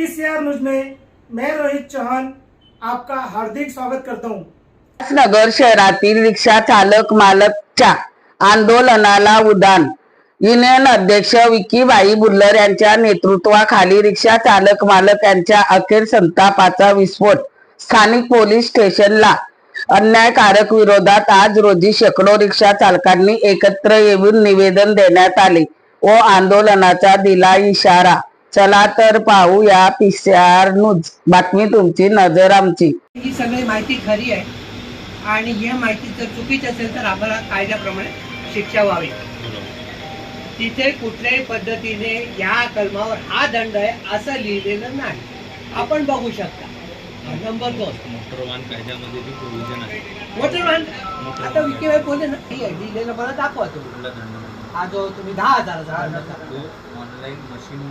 PCR news में मैं रोहित चौहान आपका हार्दिक स्वागत करता हूं। नगर शहरातील रिक्षा चालक मालकच्या आंदोलनाला उदान. युनियन अध्यक्ष विकीबाई बुल्लर यांच्या नेतृत्वाखाली रिक्षा चालक मालक यांच्या अखेर संतापाचा विस्फोट. स्थानिक पोलीस स्टेशनला अन्यायकारक विरोधात आज रोजी शेकडो रिक्षा चालकांनी एकत्र येऊन निवेदन देण्यात आले. व आंदोलनाचा दिला इशारा चला तर पाहूया पीसीआर न्यूज बातमी तुमची नजर आमची. ही सगळी माहिती खरी आहे. आणि ही माहिती जर चुकीची असेल तर आम्हाला कायद्याप्रमाणे शिक्षा व्हावी. तिथे कुठल्याही पद्धतीने या कलमावर हा दंड आहे असं लिहिलेलं नाही. आपण बघू शकता. नंबर दोन. मोटर वाहन कायद्यामध्ये जे प्रोव्हिजन आहे. मोटर वाहन आता विकीबाई बोलले ना. ठीक आहे लिहिलेलं मला दाखवा तुम्ही. हा जो तुम्ही दहा हजाराचा. तो ऑनलाईन मशीन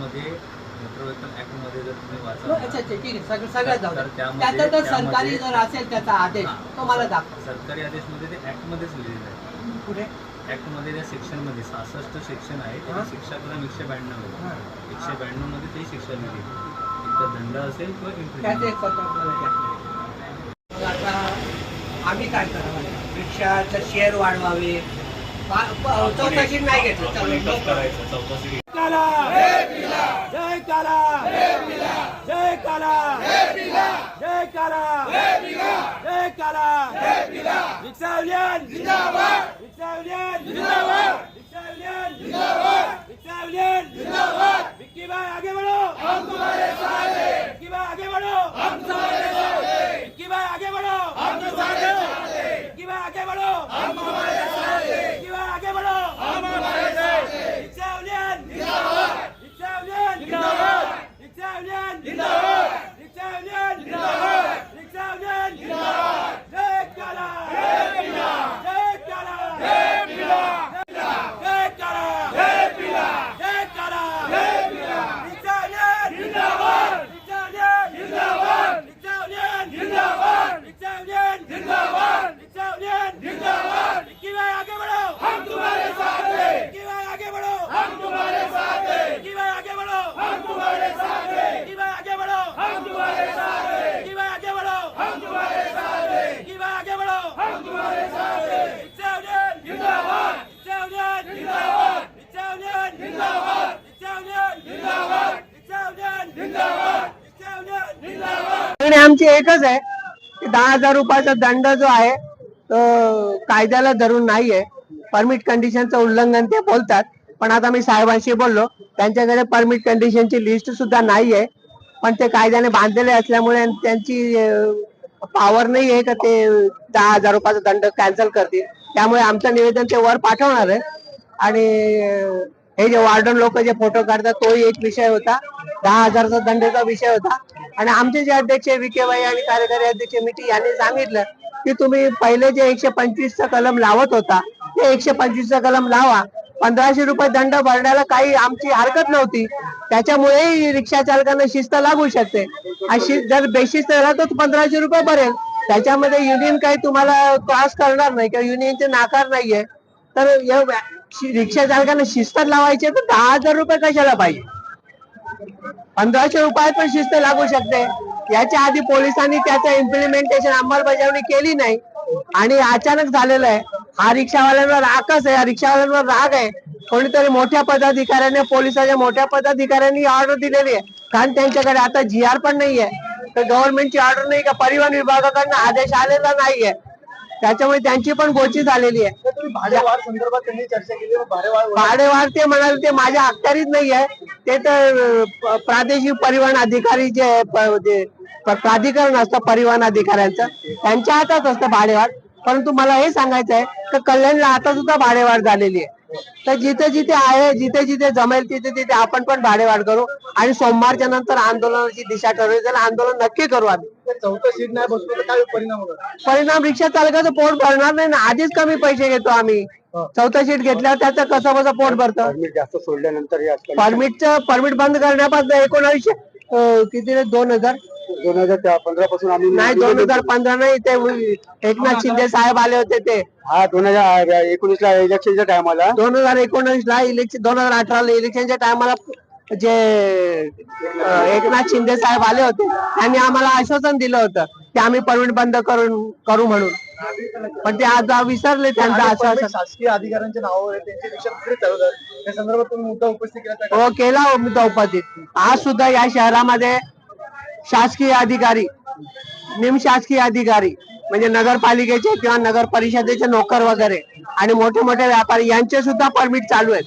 मध्ये मोटर व्हेकल ऍक्टमध्ये जर तुम्ही हो, अच्छा वाचा अच्छा ठीक आहे सगळं सगळं जाऊ तर द्या. त्यामध्ये- त्याचा जर त्यामध्ये- सरकारी जर असेल त्याचा आदेश हा. तो मला दाखवा सरकारी आदेशमध्ये ते ऍक्ट मध्येच लिहिलेलं आहे कुठे ऍक्टमध्ये त्या सेक्शनमध्ये सहासष्ट सेक्शन आहे हा. त्याची शिक्षा कलम एकशे ब्याण्णव हा. आहे एकशे ब्याण्णवमध्ये ते शिक्षा लिहिली एक तर दंड असेल किंवा त्याचे imprisonment. एक पत्र आपल्याला द्या. मग आता आम्ही काय करावं रिक्षाचं शेअर वाढवावे पा- प- चौकशी नाही घेतलं चौकशी करायचं काला। जय काला। जय काला। जय काला। रिक्षा युनियन जिंदाबाद रिक्षा युनियन जिंदाबाद रिक्षा युनियन जिंदाबाद रिक्षा युनियन जिंदाबाद विक्की भाई आगे बढ़ो हम तुम्हारे साथ हैं विक्की भाई आगे बढ़ो हम तुम्हारे साथ हैं विक्की भाई आगे बढ़ो हम तुम्हारे साथ हैं विक्की भाई आगे बढ़ो हम तुम्हारे साथ हैं विक्की भाई आगे बढ़ो हम तुम्हारे साथ हैं रिक्षा युनियन जिंदाबाद रिक्षा युनियन जिंदाबाद रिक्षा युनियन जिंदाबाद रिक्षा युनियन जिंदाबाद रिक्षा युनियन जिंदाबाद जय काला जय पीला जय काला जय पीला जय काला जय पीला जय काला जय पीला रिक्षा युनियन जिंदाबाद रिक्षा युनियन जिंदाबाद रिक्षा युनियन जिंदाबाद रिक्षा युनियन जिंदाबाद रिक्षा युनियन जिंदाबाद विक्की भाई आगे बढ़ो हम तुम्हारे साथ हैं विक्की भाई आगे बढ़ो हम तुम्हारे साथ हैं विक्की भाई आगे बढ़ो हम तुम्हारे साथ हैं विक्की भाई आगे बढ़ो हम तुम्हारे साथ हैं विक्की भाई आगे बढ़ो हम तुम्हारे साथ हैं विक्की भाई आगे बढ़ो हम तुम्हारे साथ हैं रिक्षा युनियन जिंदाबाद रिक्षा युनियन जिंदाबाद रिक्षा युनियन जिंदाबाद रिक्षा युनियन जिंदाबाद रिक्षा युनियन जिंदाबाद रिक्षा युनियन जिंदाबाद आणि आमची एकच आहे. की दहा हजार रुपयाचा दंड जो आहे तो कायद्याला धरून नाहीये. परमिट कंडिशनचं उल्लंघन ते बोलतात. पण आता मी साहेबांशी बोललो. त्यांच्याकडे परमिट कंडिशनची लिस्ट सुद्धा नाहीये. पण ते कायद्याने बांधलेले असल्यामुळे त्यांची पॉवर नाही आहे का ते दहा हजार रुपयाचा दंड कॅन्सल करतील. त्यामुळे आमचं निवेदन ते वर पाठवणार आहे. आणि हे जे वार्डन लोक जे फोटो काढतात तोही एक विषय होता. दहा हजारचा दंडेचा विषय होता. आणि आमचे जे अध्यक्ष विकेबाई आणि कार्यकारी अध्यक्ष मिटी यांनी सांगितलं की तुम्ही पहिले जे एकशे पंचवीसचा कलम लावत होता ते एकशे पंचवीसचा कलम लावा. पंधराशे रुपये दंड भरण्याला काही आमची हरकत नव्हती. त्याच्यामुळे रिक्षा चालकांना शिस्त लागू शकते. आणि जर बेशिस्त झाला तर पंधराशे रुपये भरेल. त्याच्यामध्ये युनियन काही तुम्हाला क्रॉस करणार नाही किंवा युनियनचे नाकार नाहीये. तर या रिक्षा चालकांना शिस्त लावायची तर दहा हजार रुपये कशाला पाहिजे? पंधराशे रुपयात पण शिस्त लागू शकते. याच्या आधी पोलिसांनी त्याचं इम्प्लिमेंटेशन अंमलबजावणी केली नाही. आणि अचानक झालेलं आहे. हा रिक्षावाल्यांवर रागच आहे. या रिक्षावाल्यांवर राग आहे. कोणीतरी मोठ्या पदाधिकाऱ्याने पोलिसाच्या मोठ्या पदाधिकाऱ्यांनी ऑर्डर दिलेली आहे. कारण त्यांच्याकडे आता जी आर पण नाहीये. तर गव्हर्नमेंटची ऑर्डर नाही का? परिवहन विभागाकडनं आदेश आलेला नाहीये. त्याच्यामुळे त्यांची पण गोची झालेली आहे. भाडेवाढ संदर्भात त्यांनी चर्चा केली भाडेवाढ भाडेवाढ ते म्हणाले ते माझ्या अखत्यारीत नाही आहे. ते तर प्रादेशिक परिवहन अधिकारी जे प्राधिकरण असतं परिवहन अधिकाऱ्यांचं त्यांच्या हातात असतं भाडेवाढ. परंतु मला हे सांगायचं आहे की कल्याणला आता सुद्धा भाडेवाढ झालेली आहे. तर जिथे जिथे आहे जिथे जिथे जमेल तिथे तिथे आपण पण भाडेवाढ करू आणि सोमवारच्या नंतर आंदोलनाची दिशा ठरवली. तर आंदोलन नक्की करू आम्ही. चौथं सीट नाही बसलो तर काय परिणाम होणार? परिणाम रिक्षा चालकाचं पोट भरणार नाही ना आधीच कमी पैसे घेतो आम्ही. चौथं सीट घेतल्यावर त्याचं कसं कसं पोट भरतं? परमिट जास्त सोडल्यानंतर हे परमिटचं परमिट बंद करण्यापासून एकोणावीसशे अं, किती रे दोन हजार? दोन हजार पंधरा पासून आम्ही नाही दोन हजार पंधरा नाही ते एकनाथ शिंदे साहेब आले होते ते. हा दोन हजार एकोणीस ला इलेक्शनच्या टायमाला दोन हजार एकोणीस ला इलेक्शन दोन हजार अठरा ला इलेक्शनच्या टायमाला जे एकनाथ शिंदे साहेब आले होते त्यांनी आम्हाला आश्वासन दिलं होतं की आम्ही परमिट बंद करून करू म्हणून. पण ते आज विसरले त्यांचं आश्वासन. शासकीय अधिकाऱ्यांच्या नावावर त्या संदर्भात तुम्ही मुद्दा उपस्थित केला हो केला हो मुद्दा उपस्थित. आज सुद्धा या शहरामध्ये शासकीय अधिकारी निमशासकीय अधिकारी म्हणजे नगरपालिकेचे किंवा नगर परिषदेचे नोकर वगैरे आणि मोठे मोठे व्यापारी यांचे सुद्धा परमिट चालू आहेत.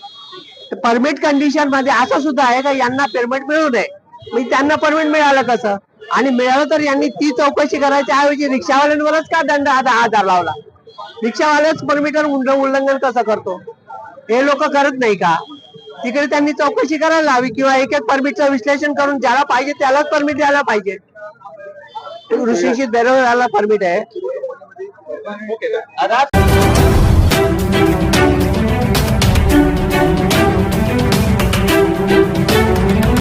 परमिट कंडिशनमध्ये असं सुद्धा आहे का यांना परमिट मिळू नये म्हणजे त्यांना परमिट मिळालं कसं आणि मिळालं तर यांनी ती चौकशी करायच्या ऐवजी रिक्षावाल्यांवरच का दंड आता आधार लावला? रिक्षावाल्याच परमिटर उल्लंघन कसं करतो? हे लोक करत नाही का? तिकडे त्यांनी चौकशी करायला हवी किंवा एक एक परमिटचं विश्लेषण करून ज्याला पाहिजे त्यालाच परमिट द्यायला पाहिजे. ऋषीशी बेरोजगाराला परमिट आहे.